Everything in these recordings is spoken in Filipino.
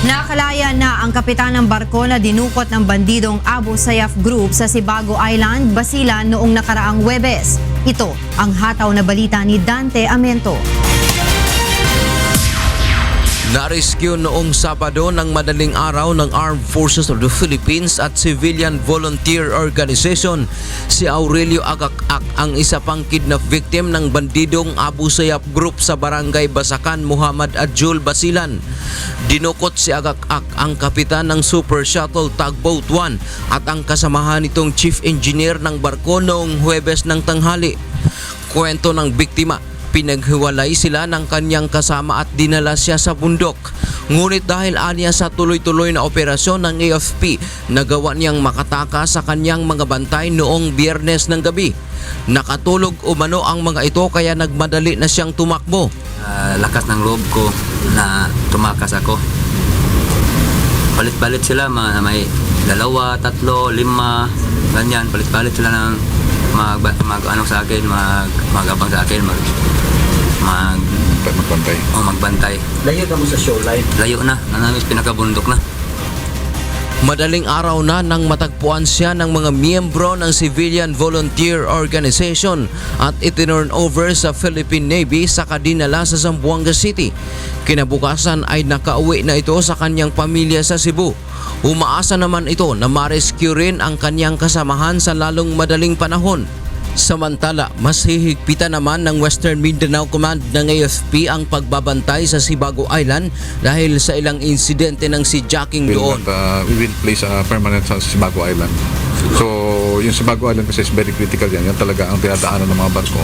Nakalaya na ang kapitan ng barko na dinukot ng bandidong Abu Sayyaf Group sa Sibago Island, Basilan noong nakaraang Webes. Ito ang hataw na balita ni Dante Amento. Narescue noong Sabado ng madaling araw ng Armed Forces of the Philippines at Civilian Volunteer Organization si Aurelio Agak-Ak ang isa pang kidnap victim ng bandidong Abu Sayyaf Group sa Barangay Basakan, Muhammad Adjul, Basilan. Dinukot si Agak-Ak ang kapitan ng Super Shuttle Tugboat 1 at ang kasamahan nitong chief engineer ng barko noong Huwebes ng tanghali. Kwento ng biktima, pinaghiwalay sila ng kanyang kasama at dinala siya sa bundok. Ngunit dahil aniya sa tuloy-tuloy na operasyon ng AFP, nagawa niyang makataka sa kanyang mga bantay noong biyernes ng gabi. Nakatulog umano ang mga ito kaya nagmadali na siyang tumakbo. Ah, lakas ng loob ko na tumakas ako. Palit-palit sila, mga may dalawa, tatlo, lima, ganyan. Palit-palit sila ng mag, mag ano sa akin, mag, magabang sa akin, mag, mag, magbantay. oh, magbantay. Layo ka mo sa shoreline. Layo na, nanamis pinakabundok na. Madaling araw na nang matagpuan siya ng mga miyembro ng Civilian Volunteer Organization at itinurn over sa Philippine Navy sa kadinala sa Zamboanga City. Kinabukasan ay nakauwi na ito sa kanyang pamilya sa Cebu. Umaasa naman ito na ma-rescue rin ang kanyang kasamahan sa lalong madaling panahon. Samantala, mas hihigpitan naman ng Western Mindanao Command ng AFP ang pagbabantay sa Sibago Island dahil sa ilang insidente ng si jacking We'll doon. not, uh, we will place a permanent sa Sibago Island. So, yung Sibago Island kasi is very critical yan. Yan talaga ang tinadaanan ng mga barko.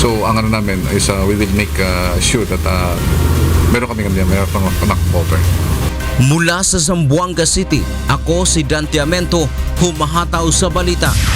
So, ang ano namin is uh, we will make uh, sure that uh, meron kami ganyan, meron pang panak cover. Mula sa Zamboanga City, ako si Dante Amento, humahataw sa balita